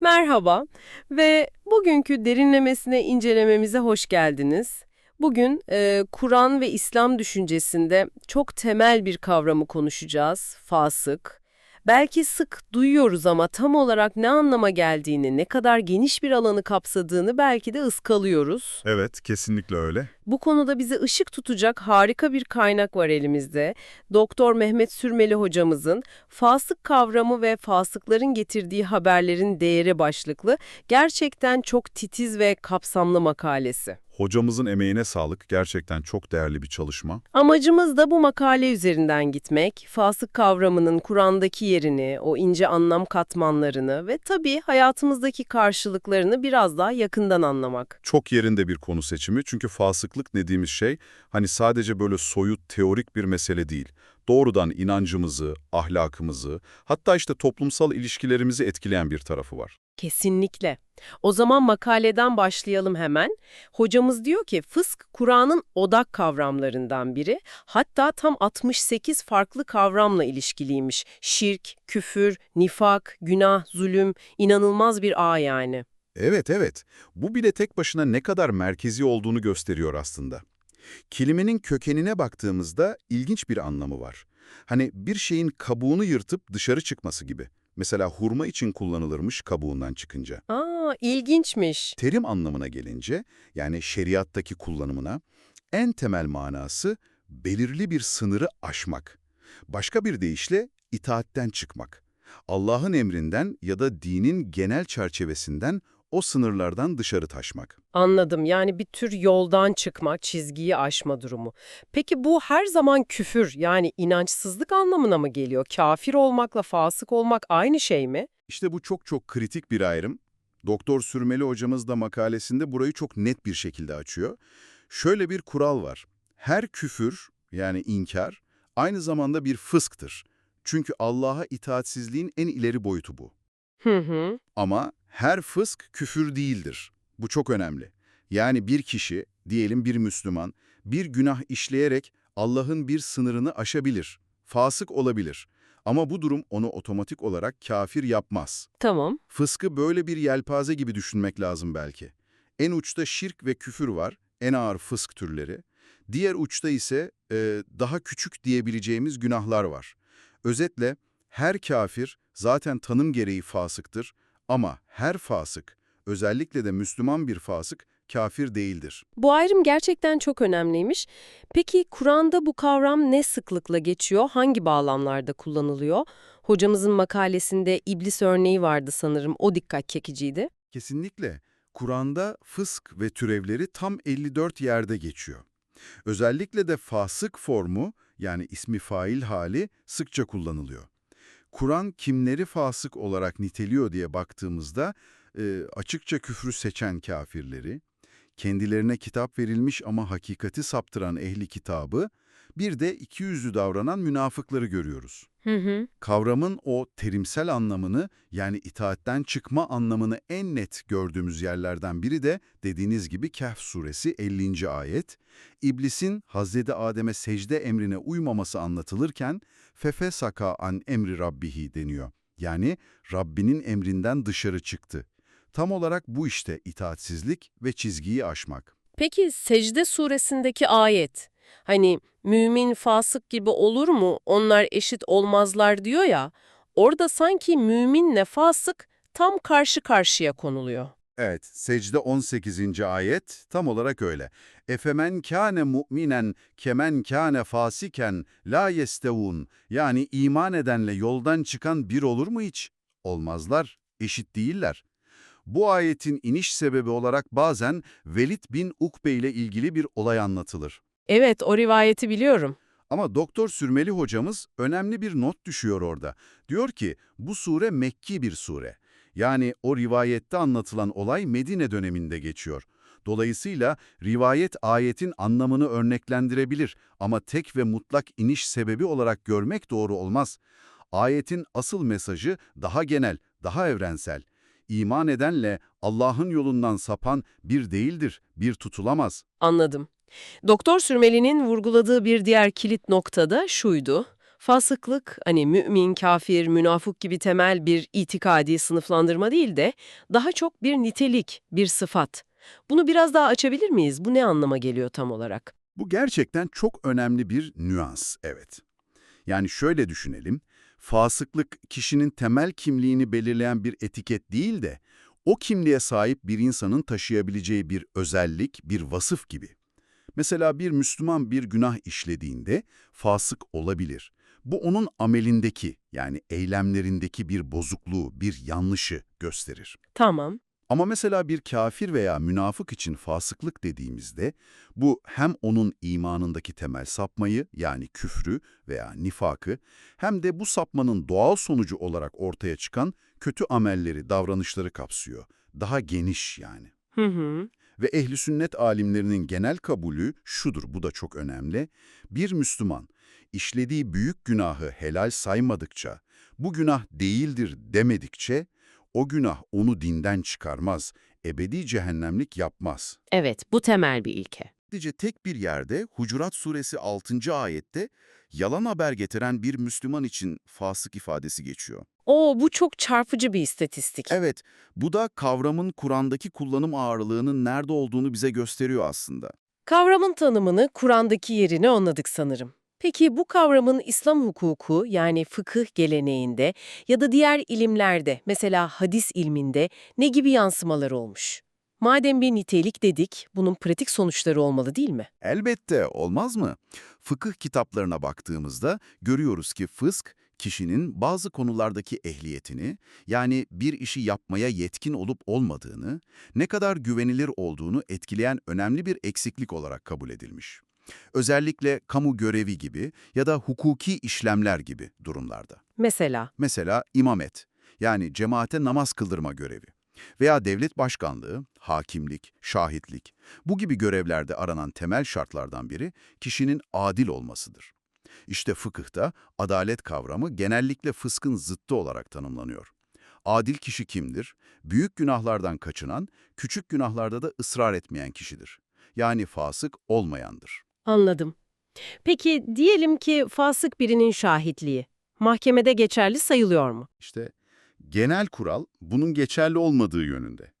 Merhaba ve bugünkü derinlemesine incelememize hoş geldiniz. Bugün e, Kur'an ve İslam düşüncesinde çok temel bir kavramı konuşacağız, fasık. Belki sık duyuyoruz ama tam olarak ne anlama geldiğini, ne kadar geniş bir alanı kapsadığını belki de ıskalıyoruz. Evet, kesinlikle öyle. Bu konuda bize ışık tutacak harika bir kaynak var elimizde. Doktor Mehmet Sürmeli hocamızın Fasık kavramı ve fasıkların getirdiği haberlerin değeri başlıklı gerçekten çok titiz ve kapsamlı makalesi. Hocamızın emeğine sağlık. Gerçekten çok değerli bir çalışma. Amacımız da bu makale üzerinden gitmek, fasık kavramının Kur'an'daki yerini, o ince anlam katmanlarını ve tabii hayatımızdaki karşılıklarını biraz daha yakından anlamak. Çok yerinde bir konu seçimi çünkü fasıklık dediğimiz şey hani sadece böyle soyut teorik bir mesele değil. Doğrudan inancımızı, ahlakımızı, hatta işte toplumsal ilişkilerimizi etkileyen bir tarafı var. Kesinlikle. O zaman makaleden başlayalım hemen. Hocamız diyor ki fısk Kur'an'ın odak kavramlarından biri. Hatta tam 68 farklı kavramla ilişkiliymiş. Şirk, küfür, nifak, günah, zulüm, inanılmaz bir ağ yani. Evet, evet. Bu bile tek başına ne kadar merkezi olduğunu gösteriyor aslında. Kelimenin kökenine baktığımızda ilginç bir anlamı var. Hani bir şeyin kabuğunu yırtıp dışarı çıkması gibi. Mesela hurma için kullanılırmış kabuğundan çıkınca. Aa, ilginçmiş. Terim anlamına gelince, yani şeriattaki kullanımına, en temel manası belirli bir sınırı aşmak. Başka bir deyişle itaatten çıkmak. Allah'ın emrinden ya da dinin genel çerçevesinden o sınırlardan dışarı taşmak. Anladım. Yani bir tür yoldan çıkma, çizgiyi aşma durumu. Peki bu her zaman küfür yani inançsızlık anlamına mı geliyor? Kafir olmakla fasık olmak aynı şey mi? İşte bu çok çok kritik bir ayrım. Doktor Sürmeli hocamız da makalesinde burayı çok net bir şekilde açıyor. Şöyle bir kural var. Her küfür yani inkar aynı zamanda bir fısktır. Çünkü Allah'a itaatsizliğin en ileri boyutu bu. Hı hı. Ama her fısk küfür değildir. Bu çok önemli. Yani bir kişi, diyelim bir Müslüman, bir günah işleyerek Allah'ın bir sınırını aşabilir, fasık olabilir. Ama bu durum onu otomatik olarak kafir yapmaz. Tamam. Fıskı böyle bir yelpaze gibi düşünmek lazım belki. En uçta şirk ve küfür var, en ağır fısk türleri. Diğer uçta ise e, daha küçük diyebileceğimiz günahlar var. Özetle her kafir zaten tanım gereği fasıktır ama her fasık, özellikle de Müslüman bir fasık, kafir değildir. Bu ayrım gerçekten çok önemliymiş. Peki Kur'an'da bu kavram ne sıklıkla geçiyor? Hangi bağlamlarda kullanılıyor? Hocamızın makalesinde iblis örneği vardı sanırım. O dikkat çekiciydi. Kesinlikle. Kur'an'da fısk ve türevleri tam 54 yerde geçiyor. Özellikle de fasık formu yani ismi fail hali sıkça kullanılıyor. Kur'an kimleri fasık olarak niteliyor diye baktığımızda e, açıkça küfrü seçen kafirleri, kendilerine kitap verilmiş ama hakikati saptıran ehli kitabı, bir de ikiyüzlü davranan münafıkları görüyoruz. Hı hı. Kavramın o terimsel anlamını yani itaatten çıkma anlamını en net gördüğümüz yerlerden biri de dediğiniz gibi Kehf suresi 50. ayet. İblisin Hazreti Adem'e secde emrine uymaması anlatılırken fefe saka an emri rabbihi deniyor. Yani Rabbinin emrinden dışarı çıktı. Tam olarak bu işte itaatsizlik ve çizgiyi aşmak. Peki secde suresindeki ayet, hani mümin fasık gibi olur mu, onlar eşit olmazlar diyor ya, orada sanki müminle fasık tam karşı karşıya konuluyor. Evet, secde 18. ayet tam olarak öyle. Efemen kâne mu'minen kemen kâne fasiken la yestevun. Yani iman edenle yoldan çıkan bir olur mu hiç? Olmazlar, eşit değiller. Bu ayetin iniş sebebi olarak bazen Velid bin Ukbe ile ilgili bir olay anlatılır. Evet, o rivayeti biliyorum. Ama Doktor Sürmeli hocamız önemli bir not düşüyor orada. Diyor ki bu sure Mekki bir sure. Yani o rivayette anlatılan olay Medine döneminde geçiyor. Dolayısıyla rivayet ayetin anlamını örneklendirebilir ama tek ve mutlak iniş sebebi olarak görmek doğru olmaz. Ayetin asıl mesajı daha genel, daha evrensel. İman edenle Allah'ın yolundan sapan bir değildir, bir tutulamaz. Anladım. Doktor Sürmeli'nin vurguladığı bir diğer kilit nokta da şuydu. Fasıklık hani mümin, kafir, münafık gibi temel bir itikadi sınıflandırma değil de daha çok bir nitelik, bir sıfat. Bunu biraz daha açabilir miyiz? Bu ne anlama geliyor tam olarak? Bu gerçekten çok önemli bir nüans, evet. Yani şöyle düşünelim, fasıklık kişinin temel kimliğini belirleyen bir etiket değil de, o kimliğe sahip bir insanın taşıyabileceği bir özellik, bir vasıf gibi. Mesela bir Müslüman bir günah işlediğinde fasık olabilir. Bu onun amelindeki yani eylemlerindeki bir bozukluğu, bir yanlışı gösterir. Tamam. Ama mesela bir kafir veya münafık için fasıklık dediğimizde bu hem onun imanındaki temel sapmayı yani küfrü veya nifakı hem de bu sapmanın doğal sonucu olarak ortaya çıkan kötü amelleri, davranışları kapsıyor. Daha geniş yani. Hı hı. Ve ehli sünnet alimlerinin genel kabulü şudur, bu da çok önemli. Bir Müslüman işlediği büyük günahı helal saymadıkça, bu günah değildir demedikçe, o günah onu dinden çıkarmaz, ebedi cehennemlik yapmaz. Evet, bu temel bir ilke. Sadece tek bir yerde Hucurat suresi 6. ayette yalan haber getiren bir Müslüman için fasık ifadesi geçiyor. Oo, bu çok çarpıcı bir istatistik. Evet, bu da kavramın Kur'an'daki kullanım ağırlığının nerede olduğunu bize gösteriyor aslında. Kavramın tanımını, Kur'an'daki yerini anladık sanırım. Peki bu kavramın İslam hukuku yani fıkıh geleneğinde ya da diğer ilimlerde mesela hadis ilminde ne gibi yansımaları olmuş? Madem bir nitelik dedik, bunun pratik sonuçları olmalı değil mi? Elbette, olmaz mı? Fıkıh kitaplarına baktığımızda görüyoruz ki fısk, kişinin bazı konulardaki ehliyetini, yani bir işi yapmaya yetkin olup olmadığını, ne kadar güvenilir olduğunu etkileyen önemli bir eksiklik olarak kabul edilmiş. Özellikle kamu görevi gibi ya da hukuki işlemler gibi durumlarda. Mesela, Mesela imamet, yani cemaate namaz kıldırma görevi veya devlet başkanlığı, hakimlik, şahitlik, bu gibi görevlerde aranan temel şartlardan biri kişinin adil olmasıdır. İşte fıkıhta adalet kavramı genellikle fıskın zıttı olarak tanımlanıyor. Adil kişi kimdir? Büyük günahlardan kaçınan, küçük günahlarda da ısrar etmeyen kişidir. Yani fasık olmayandır. anladım. Peki diyelim ki fasık birinin şahitliği, mahkemede geçerli sayılıyor mu? İşte genel kural bunun geçerli olmadığı yönünde.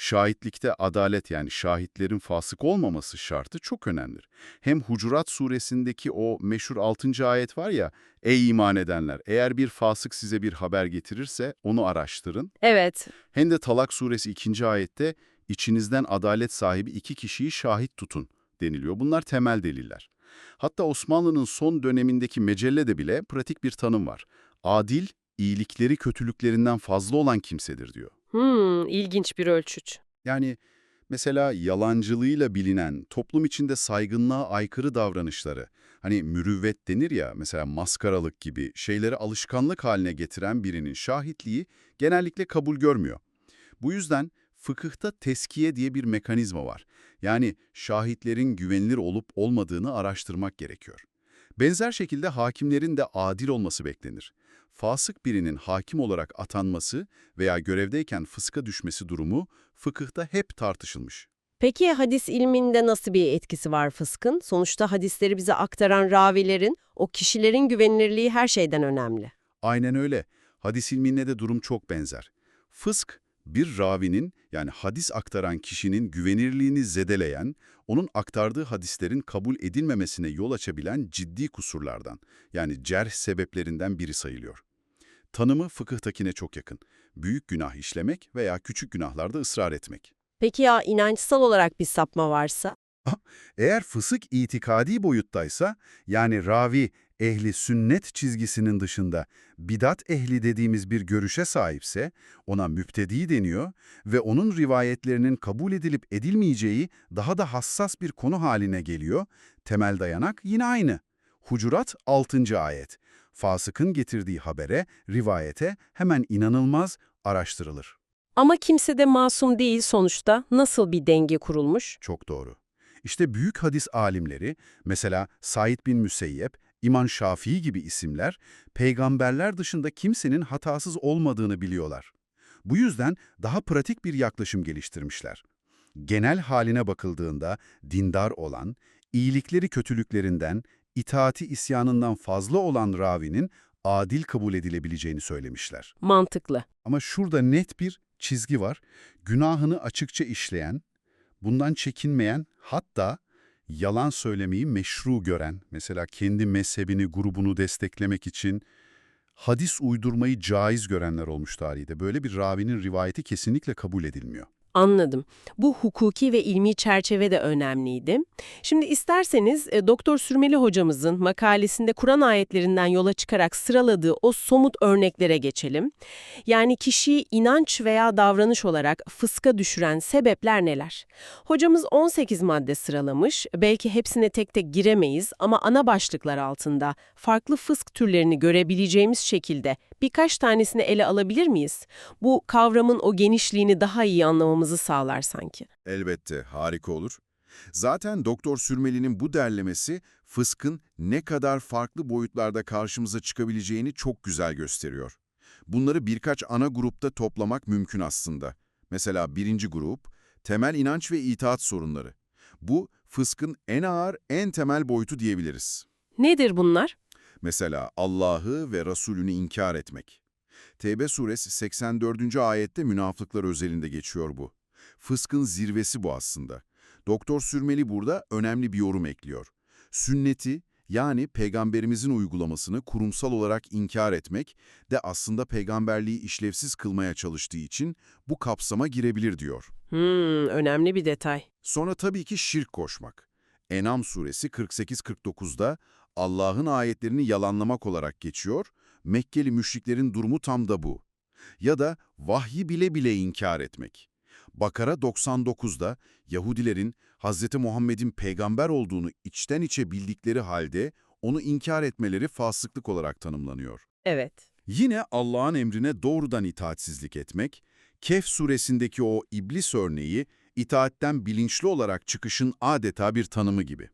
Şahitlikte adalet yani şahitlerin fasık olmaması şartı çok önemlidir. Hem Hucurat suresindeki o meşhur 6. ayet var ya, ey iman edenler eğer bir fasık size bir haber getirirse onu araştırın. Evet, Hem de Talak suresi 2. ayette içinizden adalet sahibi iki kişiyi şahit tutun deniliyor. Bunlar temel deliller. Hatta Osmanlı'nın son dönemindeki mecellede bile pratik bir tanım var. Adil, iyilikleri kötülüklerinden fazla olan kimsedir diyor. hmm, ilginç bir ölçüt. Yani mesela yalancılığıyla bilinen, toplum içinde saygınlığa aykırı davranışları, hani mürüvvet denir ya, mesela maskaralık gibi şeyleri alışkanlık haline getiren birinin şahitliği genellikle kabul görmüyor. Bu yüzden fıkıhta teskiye diye bir mekanizma var. Yani şahitlerin güvenilir olup olmadığını araştırmak gerekiyor. Benzer şekilde hakimlerin de adil olması beklenir. Fasık birinin hakim olarak atanması veya görevdeyken fıska düşmesi durumu fıkıhta hep tartışılmış. Peki hadis ilminde nasıl bir etkisi var fıskın? Sonuçta hadisleri bize aktaran ravilerin, o kişilerin güvenilirliği her şeyden önemli. Aynen öyle. Hadis ilminde de durum çok benzer. Fısk, bir ravinin yani hadis aktaran kişinin güvenirliğini zedeleyen, onun aktardığı hadislerin kabul edilmemesine yol açabilen ciddi kusurlardan, yani cerh sebeplerinden biri sayılıyor. Tanımı fıkıhtakine çok yakın. Büyük günah işlemek veya küçük günahlarda ısrar etmek. Peki ya inançsal olarak bir sapma varsa? Eğer fısık itikadi boyuttaysa, yani ravi ehli sünnet çizgisinin dışında bidat ehli dediğimiz bir görüşe sahipse, ona müptedi deniyor ve onun rivayetlerinin kabul edilip edilmeyeceği daha da hassas bir konu haline geliyor. Temel dayanak yine aynı. Hucurat 6. ayet. Fasıkın getirdiği habere, rivayete hemen inanılmaz, araştırılır. Ama kimse de masum değil sonuçta. Nasıl bir denge kurulmuş? Çok doğru. İşte büyük hadis alimleri, mesela Said bin Müseyyep, İmam Şafii gibi isimler, peygamberler dışında kimsenin hatasız olmadığını biliyorlar. Bu yüzden daha pratik bir yaklaşım geliştirmişler. Genel haline bakıldığında dindar olan, iyilikleri kötülüklerinden, itaati isyanından fazla olan ravinin adil kabul edilebileceğini söylemişler. Mantıklı. Ama şurada net bir çizgi var. Günahını açıkça işleyen, bundan çekinmeyen, hatta yalan söylemeyi meşru gören, mesela kendi mezhebini, grubunu desteklemek için hadis uydurmayı caiz görenler olmuş tarihte. Böyle bir ravinin rivayeti kesinlikle kabul edilmiyor. Anladım. Bu hukuki ve ilmi çerçeve de önemliydi. Şimdi isterseniz e, Doktor Sürmeli hocamızın makalesinde Kur'an ayetlerinden yola çıkarak sıraladığı o somut örneklere geçelim. Yani kişiyi inanç veya davranış olarak fıska düşüren sebepler neler? Hocamız 18 madde sıralamış. Belki hepsine tek tek giremeyiz ama ana başlıklar altında farklı fısk türlerini görebileceğimiz şekilde birkaç tanesini ele alabilir miyiz? Bu kavramın o genişliğini daha iyi anlamamızı sağlar sanki. Elbette, harika olur. Zaten Doktor Sürmeli'nin bu derlemesi fıskın ne kadar farklı boyutlarda karşımıza çıkabileceğini çok güzel gösteriyor. Bunları birkaç ana grupta toplamak mümkün aslında. Mesela birinci grup, temel inanç ve itaat sorunları. Bu, fıskın en ağır, en temel boyutu diyebiliriz. Nedir bunlar? Mesela Allah'ı ve Resulünü inkar etmek. Tevbe suresi 84. ayette münafıklar özelinde geçiyor bu. Fıskın zirvesi bu aslında. Doktor Sürmeli burada önemli bir yorum ekliyor. Sünneti yani peygamberimizin uygulamasını kurumsal olarak inkar etmek de aslında peygamberliği işlevsiz kılmaya çalıştığı için bu kapsama girebilir diyor. Hmm, önemli bir detay. Sonra tabii ki şirk koşmak. Enam suresi 48-49'da Allah'ın ayetlerini yalanlamak olarak geçiyor, Mekkeli müşriklerin durumu tam da bu. Ya da vahyi bile bile inkar etmek. Bakara 99'da Yahudilerin Hz. Muhammed'in peygamber olduğunu içten içe bildikleri halde onu inkar etmeleri fasıklık olarak tanımlanıyor. Evet. Yine Allah'ın emrine doğrudan itaatsizlik etmek, Kehf suresindeki o iblis örneği itaatten bilinçli olarak çıkışın adeta bir tanımı gibi.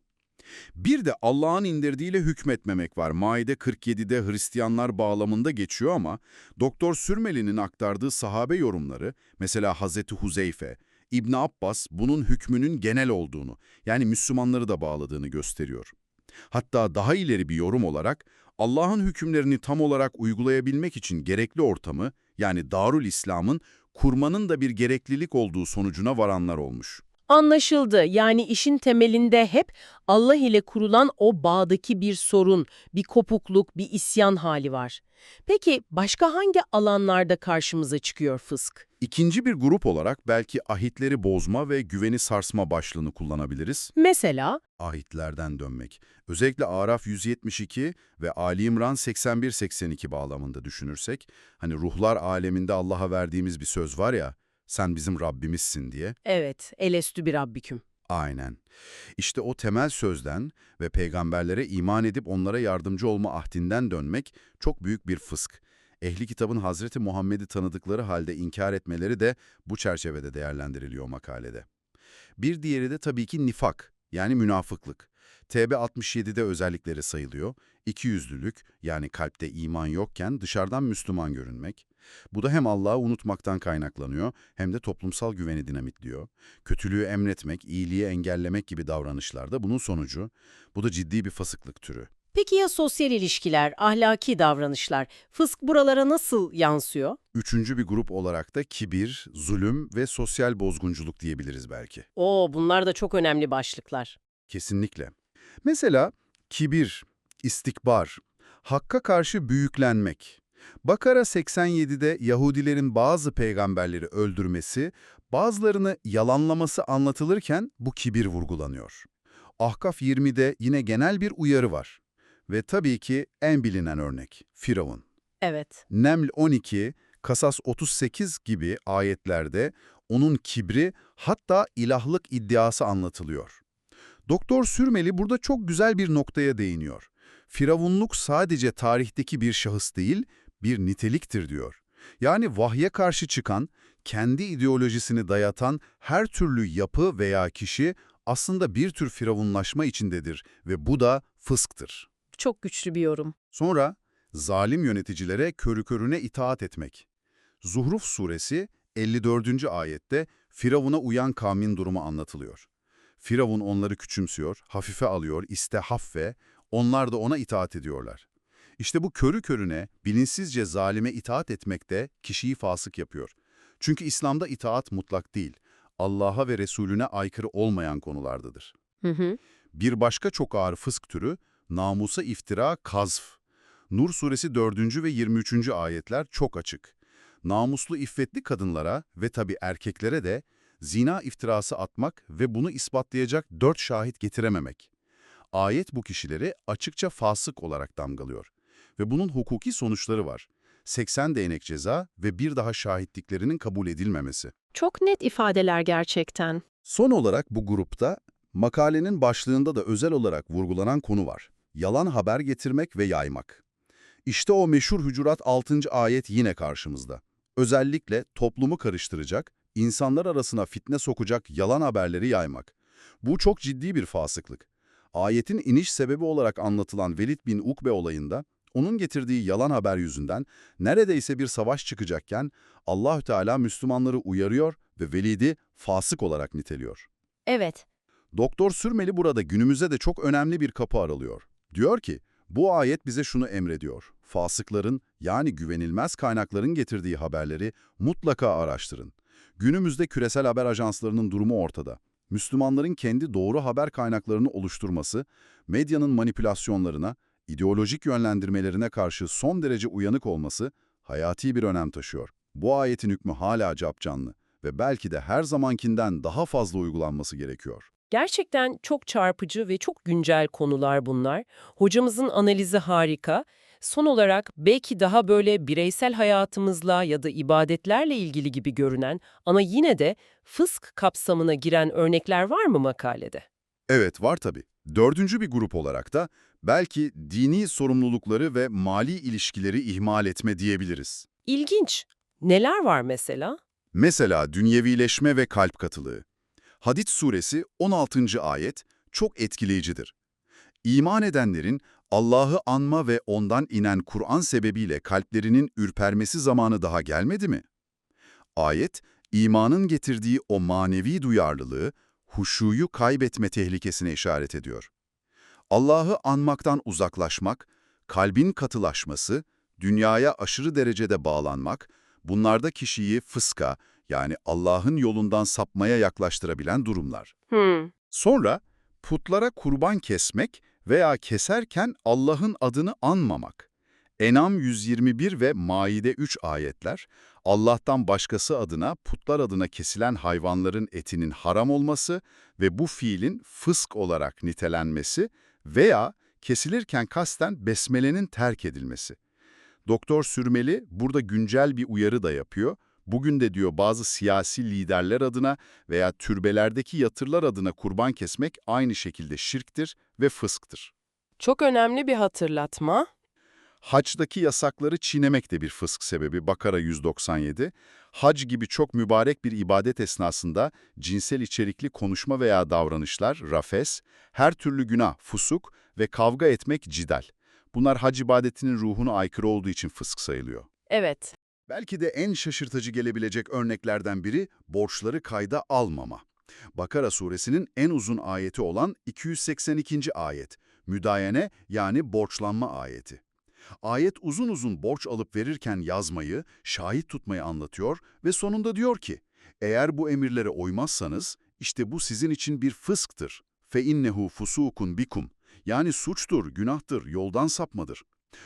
Bir de Allah'ın indirdiğiyle hükmetmemek var. Maide 47'de Hristiyanlar bağlamında geçiyor ama Doktor Sürmeli'nin aktardığı sahabe yorumları, mesela Hazreti Huzeyfe, İbn Abbas bunun hükmünün genel olduğunu, yani Müslümanları da bağladığını gösteriyor. Hatta daha ileri bir yorum olarak Allah'ın hükümlerini tam olarak uygulayabilmek için gerekli ortamı, yani Darül İslam'ın kurmanın da bir gereklilik olduğu sonucuna varanlar olmuş. Anlaşıldı. Yani işin temelinde hep Allah ile kurulan o bağdaki bir sorun, bir kopukluk, bir isyan hali var. Peki başka hangi alanlarda karşımıza çıkıyor fısk? İkinci bir grup olarak belki ahitleri bozma ve güveni sarsma başlığını kullanabiliriz. Mesela Ahitlerden dönmek. Özellikle Araf 172 ve Ali İmran 81-82 bağlamında düşünürsek, hani ruhlar aleminde Allah'a verdiğimiz bir söz var ya, sen bizim Rabbimizsin diye. evet, elestü bir rabbiküm. Aynen. İşte o temel sözden ve peygamberlere iman edip onlara yardımcı olma ahdinden dönmek çok büyük bir fısk. Ehli kitabın Hazreti Muhammed'i tanıdıkları halde inkar etmeleri de bu çerçevede değerlendiriliyor makalede. Bir diğeri de tabii ki nifak, yani münafıklık. TB 67'de özellikleri sayılıyor. İkiyüzlülük, yani kalpte iman yokken dışarıdan Müslüman görünmek. Bu da hem Allah'ı unutmaktan kaynaklanıyor hem de toplumsal güveni dinamitliyor. Kötülüğü emretmek, iyiliği engellemek gibi davranışlar da bunun sonucu. Bu da ciddi bir fasıklık türü. Peki ya sosyal ilişkiler, ahlaki davranışlar? Fısk buralara nasıl yansıyor? Üçüncü bir grup olarak da kibir, zulüm ve sosyal bozgunculuk diyebiliriz belki. Oo, bunlar da çok önemli başlıklar. Kesinlikle. Mesela kibir, istikbar, hakka karşı büyüklenmek. Bakara 87'de Yahudilerin bazı peygamberleri öldürmesi, bazılarını yalanlaması anlatılırken bu kibir vurgulanıyor. Ahkaf 20'de yine genel bir uyarı var. Ve tabii ki en bilinen örnek, Firavun. Evet. Neml 12, Kasas 38 gibi ayetlerde onun kibri hatta ilahlık iddiası anlatılıyor. Doktor Sürmeli burada çok güzel bir noktaya değiniyor. Firavunluk sadece tarihteki bir şahıs değil, bir niteliktir diyor. Yani vahye karşı çıkan, kendi ideolojisini dayatan her türlü yapı veya kişi aslında bir tür firavunlaşma içindedir ve bu da fısktır. Çok güçlü bir yorum. Sonra zalim yöneticilere körü körüne itaat etmek. Zuhruf suresi 54. ayette Firavun'a uyan kavmin durumu anlatılıyor. Firavun onları küçümsüyor, hafife alıyor, istehaffe, onlar da ona itaat ediyorlar. İşte bu körü körüne, bilinçsizce zalime itaat etmek de kişiyi fasık yapıyor. Çünkü İslam'da itaat mutlak değil, Allah'a ve Resulüne aykırı olmayan konulardadır. Hı hı. Bir başka çok ağır fısk türü, namusa iftira, kazf. Nur suresi 4. ve 23. ayetler çok açık. Namuslu iffetli kadınlara ve tabi erkeklere de zina iftirası atmak ve bunu ispatlayacak dört şahit getirememek. Ayet bu kişileri açıkça fasık olarak damgalıyor. Ve bunun hukuki sonuçları var. 80 değnek ceza ve bir daha şahitliklerinin kabul edilmemesi. Çok net ifadeler gerçekten. Son olarak bu grupta makalenin başlığında da özel olarak vurgulanan konu var. Yalan haber getirmek ve yaymak. İşte o meşhur Hücurat 6. ayet yine karşımızda. Özellikle toplumu karıştıracak, insanlar arasına fitne sokacak yalan haberleri yaymak. Bu çok ciddi bir fasıklık. Ayetin iniş sebebi olarak anlatılan Velid bin Ukbe olayında, onun getirdiği yalan haber yüzünden neredeyse bir savaş çıkacakken Allahü Teala Müslümanları uyarıyor ve Velid'i fasık olarak niteliyor. Evet. Doktor Sürmeli burada günümüze de çok önemli bir kapı aralıyor. Diyor ki, bu ayet bize şunu emrediyor. Fasıkların yani güvenilmez kaynakların getirdiği haberleri mutlaka araştırın. Günümüzde küresel haber ajanslarının durumu ortada. Müslümanların kendi doğru haber kaynaklarını oluşturması, medyanın manipülasyonlarına, ideolojik yönlendirmelerine karşı son derece uyanık olması hayati bir önem taşıyor. Bu ayetin hükmü hala capcanlı ve belki de her zamankinden daha fazla uygulanması gerekiyor. Gerçekten çok çarpıcı ve çok güncel konular bunlar. Hocamızın analizi harika. Son olarak belki daha böyle bireysel hayatımızla ya da ibadetlerle ilgili gibi görünen ama yine de fısk kapsamına giren örnekler var mı makalede? Evet, var tabii. Dördüncü bir grup olarak da belki dini sorumlulukları ve mali ilişkileri ihmal etme diyebiliriz. İlginç. Neler var mesela? Mesela dünyevileşme ve kalp katılığı. Hadid suresi 16. ayet çok etkileyicidir. İman edenlerin Allah'ı anma ve ondan inen Kur'an sebebiyle kalplerinin ürpermesi zamanı daha gelmedi mi? Ayet, imanın getirdiği o manevi duyarlılığı, huşuyu kaybetme tehlikesine işaret ediyor. Allah'ı anmaktan uzaklaşmak, kalbin katılaşması, dünyaya aşırı derecede bağlanmak, bunlarda kişiyi fıska yani Allah'ın yolundan sapmaya yaklaştırabilen durumlar. Hmm. Sonra putlara kurban kesmek veya keserken Allah'ın adını anmamak. Enam 121 ve Maide 3 ayetler, Allah'tan başkası adına, putlar adına kesilen hayvanların etinin haram olması ve bu fiilin fısk olarak nitelenmesi veya kesilirken kasten besmelenin terk edilmesi. Doktor Sürmeli burada güncel bir uyarı da yapıyor. Bugün de diyor bazı siyasi liderler adına veya türbelerdeki yatırlar adına kurban kesmek aynı şekilde şirktir ve fısktır. Çok önemli bir hatırlatma. Haçtaki yasakları çiğnemek de bir fısk sebebi Bakara 197. Hac gibi çok mübarek bir ibadet esnasında cinsel içerikli konuşma veya davranışlar, rafes, her türlü günah, fusuk ve kavga etmek cidal. Bunlar hac ibadetinin ruhuna aykırı olduğu için fısk sayılıyor. Evet. Belki de en şaşırtıcı gelebilecek örneklerden biri borçları kayda almama. Bakara suresinin en uzun ayeti olan 282. ayet, müdayene yani borçlanma ayeti. Ayet uzun uzun borç alıp verirken yazmayı, şahit tutmayı anlatıyor ve sonunda diyor ki, eğer bu emirlere uymazsanız, işte bu sizin için bir fısktır. Fe innehu fusukun bikum. Yani suçtur, günahtır, yoldan sapmadır.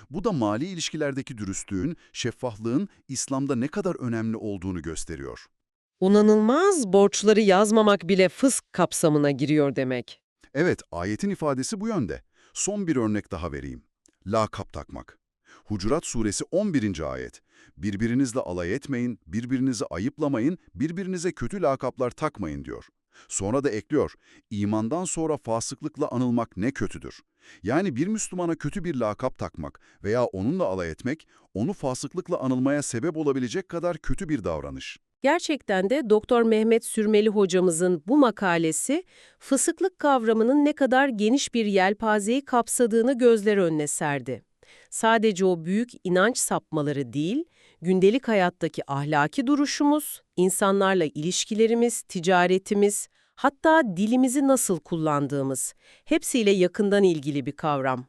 Bu da mali ilişkilerdeki dürüstlüğün, şeffaflığın İslam'da ne kadar önemli olduğunu gösteriyor. Unanılmaz borçları yazmamak bile fısk kapsamına giriyor demek. Evet, ayetin ifadesi bu yönde. Son bir örnek daha vereyim. Lakap takmak. Hucurat suresi 11. ayet. Birbirinizle alay etmeyin, birbirinizi ayıplamayın, birbirinize kötü lakaplar takmayın diyor. Sonra da ekliyor, imandan sonra fasıklıkla anılmak ne kötüdür. Yani bir Müslümana kötü bir lakap takmak veya onunla alay etmek, onu fasıklıkla anılmaya sebep olabilecek kadar kötü bir davranış. Gerçekten de Doktor Mehmet Sürmeli hocamızın bu makalesi fısıklık kavramının ne kadar geniş bir yelpazeyi kapsadığını gözler önüne serdi. Sadece o büyük inanç sapmaları değil, gündelik hayattaki ahlaki duruşumuz, insanlarla ilişkilerimiz, ticaretimiz, hatta dilimizi nasıl kullandığımız hepsiyle yakından ilgili bir kavram.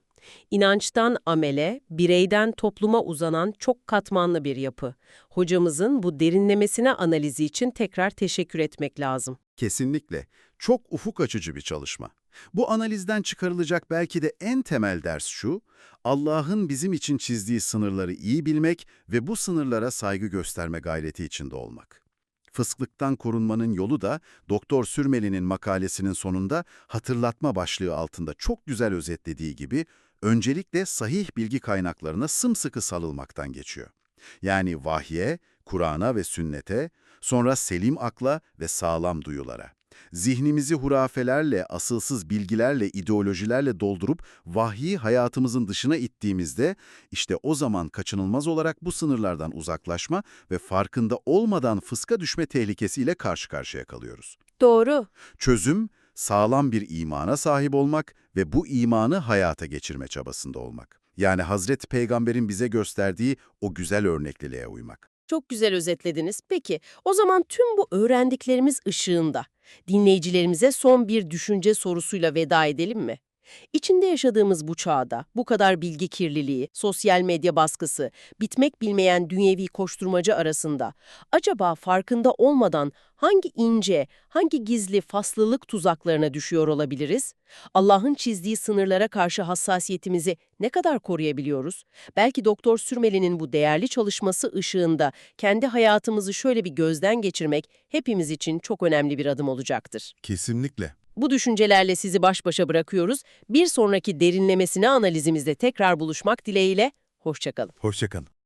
İnançtan amele, bireyden topluma uzanan çok katmanlı bir yapı. Hocamızın bu derinlemesine analizi için tekrar teşekkür etmek lazım. Kesinlikle. Çok ufuk açıcı bir çalışma. Bu analizden çıkarılacak belki de en temel ders şu, Allah'ın bizim için çizdiği sınırları iyi bilmek ve bu sınırlara saygı gösterme gayreti içinde olmak. Fısklıktan korunmanın yolu da Doktor Sürmeli'nin makalesinin sonunda hatırlatma başlığı altında çok güzel özetlediği gibi öncelikle sahih bilgi kaynaklarına sımsıkı sarılmaktan geçiyor. Yani vahye, Kur'an'a ve sünnete, sonra selim akla ve sağlam duyulara. Zihnimizi hurafelerle, asılsız bilgilerle, ideolojilerle doldurup vahyi hayatımızın dışına ittiğimizde işte o zaman kaçınılmaz olarak bu sınırlardan uzaklaşma ve farkında olmadan fıska düşme tehlikesiyle karşı karşıya kalıyoruz. Doğru. Çözüm, sağlam bir imana sahip olmak ve bu imanı hayata geçirme çabasında olmak. Yani Hazreti Peygamber'in bize gösterdiği o güzel örnekliliğe uymak. Çok güzel özetlediniz. Peki, o zaman tüm bu öğrendiklerimiz ışığında dinleyicilerimize son bir düşünce sorusuyla veda edelim mi? İçinde yaşadığımız bu çağda, bu kadar bilgi kirliliği, sosyal medya baskısı, bitmek bilmeyen dünyevi koşturmaca arasında acaba farkında olmadan hangi ince, hangi gizli faslılık tuzaklarına düşüyor olabiliriz? Allah'ın çizdiği sınırlara karşı hassasiyetimizi ne kadar koruyabiliyoruz? Belki Doktor Sürmeli'nin bu değerli çalışması ışığında kendi hayatımızı şöyle bir gözden geçirmek hepimiz için çok önemli bir adım olacaktır. Kesinlikle. Bu düşüncelerle sizi baş başa bırakıyoruz. Bir sonraki derinlemesine analizimizde tekrar buluşmak dileğiyle, hoşçakalın. Hoşçakalın.